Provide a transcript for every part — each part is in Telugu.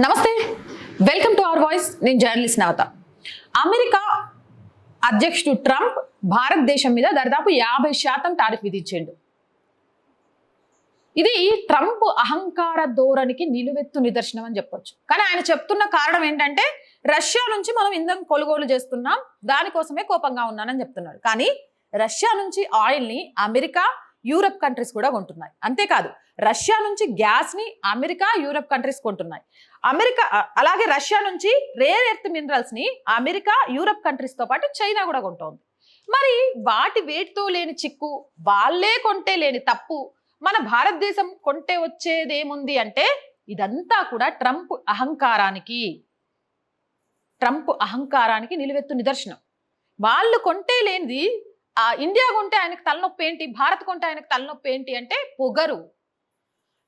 నమస్తే. వెల్కమ్ టు అవర్ వాయిస్ నేను జర్నలిస్ట్ నవత. అమెరికా అధ్యక్షుడు ట్రంప్ భారతదేశం మీద దాదాపు యాభై శాతం టారిఫ్ విధించిండు. ఇది ట్రంప్ అహంకార ధోరణికి నిలువెత్తు నిదర్శనం అని చెప్పొచ్చు. కానీ ఆయన చెప్తున్న కారణం ఏంటంటే రష్యా నుంచి మనం ఇంధనం కొనుగోలు చేస్తున్నాం దానికోసమే కోపంగా ఉన్నానని చెప్తున్నాడు. కానీ రష్యా నుంచి ఆయిల్ని అమెరికా యూరప్ కంట్రీస్ కూడా కొంటున్నాయి. అంతేకాదు రష్యా నుంచి గ్యాస్ని అమెరికా యూరప్ కంట్రీస్ కొంటున్నాయి. అమెరికా అలాగే రష్యా నుంచి రేర్ ఎర్త్ మినరల్స్ని అమెరికా యూరప్ కంట్రీస్తో పాటు చైనా కూడా కొంటోంది. మరి వాటి వేటితో లేని చిక్కు వాళ్ళే కొంటే లేని తప్పు మన భారతదేశం కొంటే వచ్చేదేముంది అంటే ఇదంతా కూడా ట్రంప్ అహంకారానికి ట్రంప్ అహంకారానికి నిలువెత్తు నిదర్శనం. వాళ్ళు కొంటే లేనిది ఆ ఇండియా కొంటే ఆయనకు తలనొప్పి ఏంటి భారత్ కొంటే ఆయనకు తలనొప్పి ఏంటి అంటే పొగరు.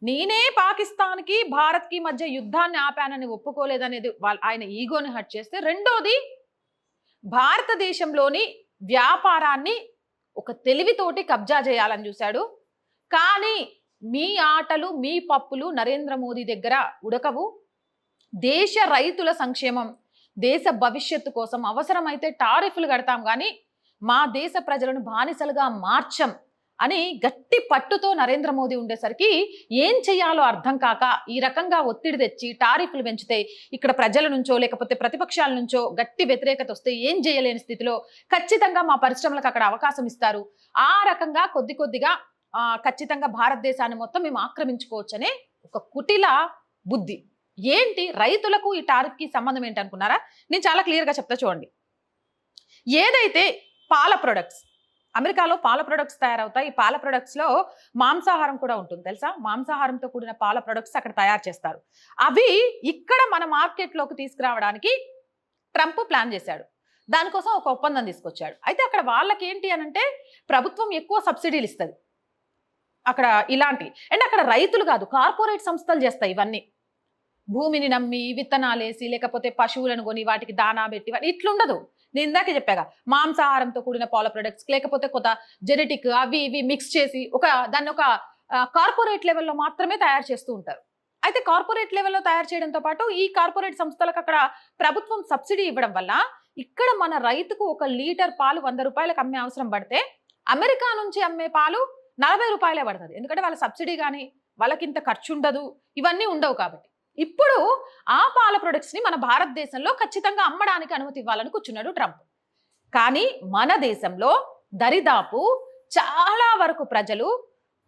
నేనే పాకిస్తాన్కి భారత్కి మధ్య యుద్ధాన్ని ఆపానని ఒప్పుకోలేదనేది వాళ్ళ ఆయన ఈగోని హట్ చేస్తే రెండోది భారతదేశంలోని వ్యాపారాన్ని ఒక తెలివితోటి కబ్జా చేయాలని చూశాడు. కానీ మీ ఆటలు మీ పప్పులు నరేంద్ర మోదీ దగ్గర ఉడకవు. దేశ రైతుల సంక్షేమం దేశ భవిష్యత్తు కోసం అవసరమైతే టారిఫ్లు కడతాం కానీ మా దేశ ప్రజలను బానిసలుగా మార్చం. అని గట్టి పట్టుతో నరేంద్ర మోదీ ఉండేసరికి ఏం చేయాలో అర్థం కాక ఈ రకంగా ఒత్తిడి తెచ్చి టారిఫ్లు పెంచితే ఇక్కడ ప్రజల నుంచో లేకపోతే ప్రతిపక్షాల నుంచో గట్టి వ్యతిరేకత వస్తే ఏం చేయలేని స్థితిలో ఖచ్చితంగా మా పరిశ్రమలకు అక్కడ అవకాశం ఇస్తారు. ఆ రకంగా కొద్ది కొద్దిగా ఖచ్చితంగా భారతదేశాన్ని మొత్తం మేము ఆక్రమించుకోవచ్చనే ఒక కుటిల బుద్ధి. ఏంటి? రైతులకు ఈ టారిఫ్కి సంబంధం ఏంటి అనుకున్నారా? నేను చాలా క్లియర్గా చెప్తా చూడండి. ఏదైతే పాల ప్రొడక్ట్స్ అమెరికాలో పాల ప్రొడక్ట్స్ తయారవుతాయి. ఈ పాల ప్రొడక్ట్స్లో మాంసాహారం కూడా ఉంటుంది. తెలుసా? మాంసాహారంతో కూడిన పాల ప్రొడక్ట్స్ అక్కడ తయారు చేస్తారు. అవి ఇక్కడ మన మార్కెట్లోకి తీసుకురావడానికి ట్రంప్ ప్లాన్ చేశాడు. దానికోసం ఒక ఒప్పందం తీసుకొచ్చాడు. అయితే అక్కడ వాళ్ళకి ఏంటి అని అంటే ప్రభుత్వం ఎక్కువ సబ్సిడీలు ఇస్తుంది. అక్కడ ఇలాంటి. అండ్ అక్కడ రైతులు కాదు కార్పొరేట్ సంస్థలు చేస్తాయి ఇవన్నీ. భూమిని నమ్మి విత్తనాలు వేసి లేకపోతే పశువులను కొని వాటికి దానా పెట్టి ఇట్లుండదు. నేను ఇందాక చెప్పాగా మాంసాహారంతో కూడిన పాల ప్రొడక్ట్స్ లేకపోతే కొత్త జెనెటిక్ అవి ఇవి మిక్స్ చేసి ఒక దాన్ని ఒక కార్పొరేట్ లెవెల్లో మాత్రమే తయారు చేస్తూ ఉంటారు. అయితే కార్పొరేట్ లెవెల్లో తయారు చేయడంతో పాటు ఈ కార్పొరేట్ సంస్థలకు అక్కడ ప్రభుత్వం సబ్సిడీ ఇవ్వడం వల్ల ఇక్కడ మన రైతుకు ఒక లీటర్ పాలు వంద రూపాయలకు అమ్మే అవసరం పడితే అమెరికా నుంచి అమ్మే పాలు నలభై రూపాయలే పడుతుంది. ఎందుకంటే వాళ్ళ సబ్సిడీ కానీ వాళ్ళకి ఇంత ఖర్చు ఉండదు ఇవన్నీ ఉండవు కాబట్టి. ఇప్పుడు ఆ పాల ప్రొడక్ట్స్ని మన భారతదేశంలో ఖచ్చితంగా అమ్మడానికి అనుమతి ఇవ్వాలని కూర్చున్నాడు ట్రంప్. కానీ మన దేశంలో దరిదాపు చాలా వరకు ప్రజలు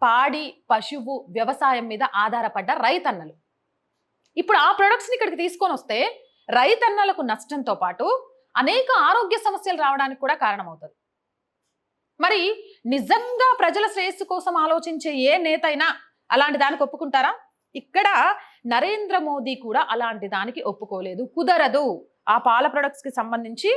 పాడి పశువు వ్యవసాయం మీద ఆధారపడ్డ రైతన్నలు. ఇప్పుడు ఆ ప్రొడక్ట్స్ని ఇక్కడికి తీసుకొని వస్తే రైతన్నలకు నష్టంతో పాటు అనేక ఆరోగ్య సమస్యలు రావడానికి కూడా కారణమవుతుంది. మరి నిజంగా ప్రజల శ్రేయస్సు కోసం ఆలోచించే ఏ నేత అయినా అలాంటి దానికి ఒప్పుకుంటారా? ఇక్కడ నరేంద్ర మోదీ కూడా అలాంటి దానికి ఒప్పుకోలేదు. కుదరదు. ఆ పాల ప్రొడక్ట్స్కి సంబంధించి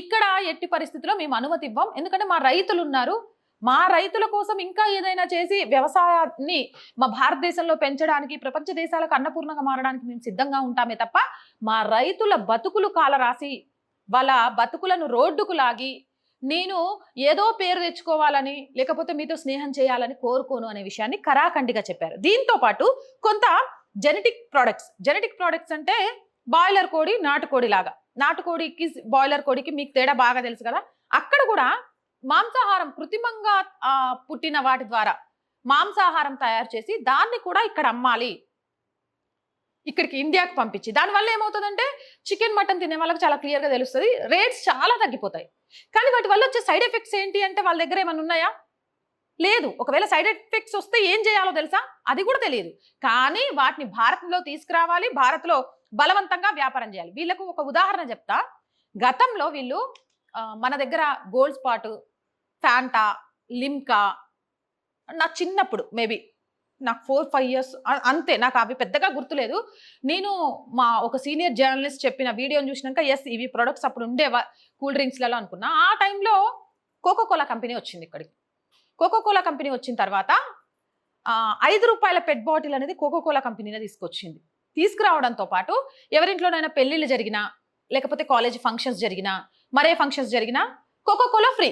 ఇక్కడ ఎట్టి పరిస్థితుల్లో మేము అనుమతి ఇవ్వం. ఎందుకంటే మా రైతులు ఉన్నారు. మా రైతుల కోసం ఇంకా ఏదైనా చేసి వ్యవసాయాన్ని మా భారతదేశంలో పెంచడానికి ప్రపంచ దేశాలకు అన్నపూర్ణంగా మారడానికి మేము సిద్ధంగా ఉంటామే తప్ప మా రైతుల బతుకులు కాలరాసి వాళ్ళ బతుకులను రోడ్డుకు లాగి నేను ఏదో పేరు తెచ్చుకోవాలని లేకపోతే మీతో స్నేహం చేయాలని కోరుకోను అనే విషయాన్ని కరాఖండిగా చెప్పారు. దీంతో పాటు కొంత జెనెటిక్ ప్రోడక్ట్స్ జెనెటిక్ ప్రోడక్ట్స్ అంటే బాయిలర్ కోడి నాటుకోడి లాగా. నాటుకోడికి బాయిలర్ కోడికి మీకు తేడా బాగా తెలుసు కదా? అక్కడ కూడా మాంసాహారం కృత్రిమంగా పుట్టిన వాటి ద్వారా మాంసాహారం తయారు చేసి దాన్ని కూడా ఇక్కడ అమ్మాలి. ఇక్కడికి ఇండియాకి పంపించి. దానివల్ల ఏమవుతుందంటే చికెన్ మటన్ తినే వాళ్ళకి చాలా క్లియర్గా తెలుస్తుంది. రేట్స్ చాలా తగ్గిపోతాయి. కానీ వాటి వల్ల వచ్చే సైడ్ ఎఫెక్ట్స్ ఏంటి అంటే వాళ్ళ దగ్గర ఏమైనా ఉన్నాయా? లేదు. ఒకవేళ సైడ్ ఎఫెక్ట్స్ వస్తే ఏం చేయాలో తెలుసా? అది కూడా తెలియదు. కానీ వాటిని భారత్లో తీసుకురావాలి భారత్లో బలవంతంగా వ్యాపారం చేయాలి. వీళ్ళకు ఒక ఉదాహరణ చెప్తా. గతంలో వీళ్ళు మన దగ్గర గోల్డ్ స్పాట్ ఫ్యాంటా లిమ్కా నా చిన్నప్పుడు మేబీ నాకు ఫోర్ ఫైవ్ ఇయర్స్ అంతే. నాకు అవి పెద్దగా గుర్తులేదు. నేను మా ఒక సీనియర్ జర్నలిస్ట్ చెప్పిన వీడియోని చూసినాక ఎస్ ఇవి ప్రొడక్ట్స్ అప్పుడు ఉండేవా? కూల్ డ్రింక్స్లలో అనుకున్నా. ఆ టైంలో కోకో కోలా కంపెనీ వచ్చింది ఇక్కడికి. కోకో కోలా కంపెనీ వచ్చిన తర్వాత ఐదు రూపాయల పెట్ బాటిల్ అనేది కోకోకోలా కంపెనీనే తీసుకొచ్చింది. తీసుకురావడంతో పాటు ఎవరింట్లోనైనా పెళ్ళిళ్ళు జరిగినా లేకపోతే కాలేజ్ ఫంక్షన్స్ జరిగినా మరే ఫంక్షన్స్ జరిగినా కోకో కోలా ఫ్రీ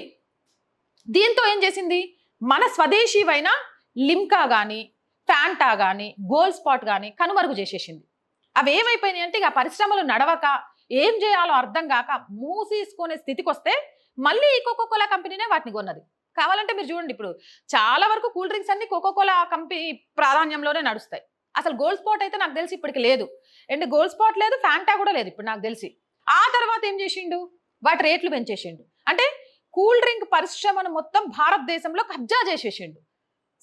దీంతో ఏం చేసింది? మన స్వదేశీవైన లిమ్కా కానీ ఫ్యాంటా కానీ గోల్డ్ స్పాట్ కానీ కనుమరుగు చేసేసింది. అవి ఏమైపోయినాయి అంటే ఇక పరిశ్రమలు నడవక ఏం చేయాలో అర్థం కాక మూసేసుకునే స్థితికి వస్తే మళ్ళీ ఈ కోకోకోలా కంపెనీనే వాటిని కొన్నది. కావాలంటే మీరు చూడండి ఇప్పుడు చాలా వరకు కూల్ డ్రింక్స్ అన్ని కోకోకోలా కంపెనీ ప్రాధాన్యంలోనే నడుస్తాయి. అసలు గోల్డ్ స్పాట్ అయితే నాకు తెలిసి ఇప్పటికి లేదు. అండ్ గోల్డ్ స్పాట్ లేదు ఫ్యాంటా కూడా లేదు ఇప్పుడు నాకు తెలిసి. ఆ తర్వాత ఏం చేసిండు? వాటి రేట్లు పెంచేసిండు. అంటే కూల్ డ్రింక్ పరిశ్రమను మొత్తం భారతదేశంలో కబ్జా చేసేసిండు.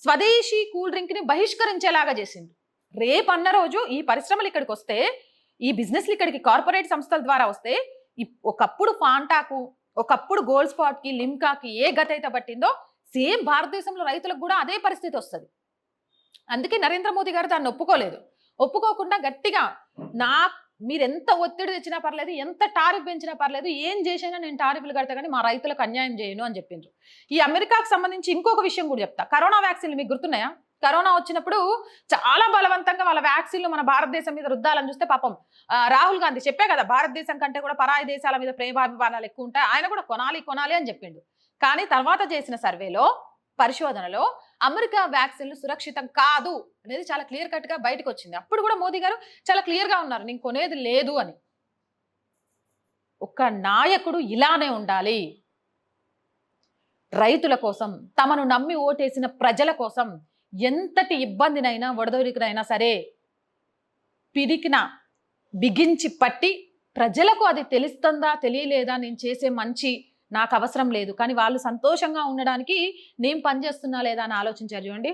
స్వదేశీ కూల్ డ్రింక్ని బహిష్కరించేలాగా చేసిండు. రేపు అన్న రోజు ఈ పరిశ్రమలు ఇక్కడికి వస్తే ఈ బిజినెస్లు ఇక్కడికి కార్పొరేట్ సంస్థల ద్వారా వస్తే ఒకప్పుడు ఫాంటాకు ఒకప్పుడు గోల్డ్ స్పాట్కి లిమ్కాకి ఏ గత అయితే పట్టిందో సేమ్ భారతదేశంలో రైతులకు కూడా అదే పరిస్థితి వస్తుంది. అందుకే నరేంద్ర మోదీ గారు దాన్ని ఒప్పుకోలేదు. ఒప్పుకోకుండా గట్టిగా నా మీరు ఎంత ఒత్తిడి తెచ్చినా పర్లేదు ఎంత టారిఫ్ పెంచినా పర్లేదు ఏం చేసినా నేను టారిఫ్లు కడతా కానీ మా రైతులకు అన్యాయం చేయను అని చెప్పిండ్రు. ఈ అమెరికాకు సంబంధించి ఇంకొక విషయం కూడా చెప్తా. కరోనా వ్యాక్సిన్లు మీకు గుర్తున్నాయా? కరోనా వచ్చినప్పుడు చాలా బలవంతంగా వాళ్ళ వ్యాక్సిన్లు మన భారతదేశం మీద రుద్దాలని చూస్తే పాపం రాహుల్ గాంధీ చెప్పే కదా భారతదేశం కంటే కూడా పరాయి దేశాల మీద ప్రేమాభిమానాలు ఎక్కువ ఉంటాయి ఆయన కూడా కొనాలి కొనాలి అని చెప్పిండు. కానీ తర్వాత చేసిన సర్వేలో పరిశోధనలో అమెరికా వ్యాక్సిన్లు సురక్షితం కాదు అనేది చాలా క్లియర్ కట్గా బయటకు వచ్చింది. అప్పుడు కూడా మోదీ గారు చాలా క్లియర్గా ఉన్నారు నేను కొనేది లేదు అని. ఒక నాయకుడు ఇలానే ఉండాలి. రైతుల కోసం తమను నమ్మి ఓటేసిన ప్రజల కోసం ఎంతటి ఇబ్బందినైనా వడదొరికినైనా సరే పిరికిన బిగించి పట్టి ప్రజలకు అది తెలుస్తుందా తెలియలేదా నేను చేసే మంచి నాకు అవసరం లేదు. కానీ వాళ్ళు సంతోషంగా ఉండడానికి నేను పనిచేస్తున్నా లేదా అని ఆలోచించారు చూడండి.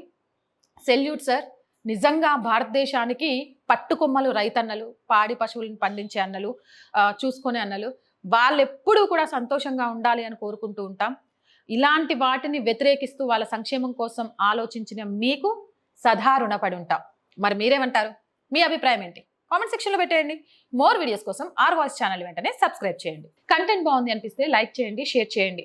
సెల్యూట్ సార్ నిజంగా భారతదేశానికి పట్టుకొమ్మలు రైతన్నలు పాడి పశువులను పండించే అన్నలు చూసుకునే అన్నలు వాళ్ళు ఎప్పుడూ కూడా సంతోషంగా ఉండాలి అని కోరుకుంటూ ఉంటాం. ఇలాంటి వాటిని వ్యతిరేకిస్తూ వాళ్ళ సంక్షేమం కోసం ఆలోచించిన మీకు సదా రుణపడి ఉంటాం. మరి మీరేమంటారు? మీ అభిప్రాయం ఏంటి? కామెంట్ సెక్షన్లో పెట్టేయండి. మోర్ వీడియోస్ కోసం ఆర్ వాయిస్ ఛానల్ వెంటనే సబ్స్క్రైబ్ చేయండి. కంటెంట్ బాగుంది అనిపిస్తే లైక్ చేయండి షేర్ చేయండి.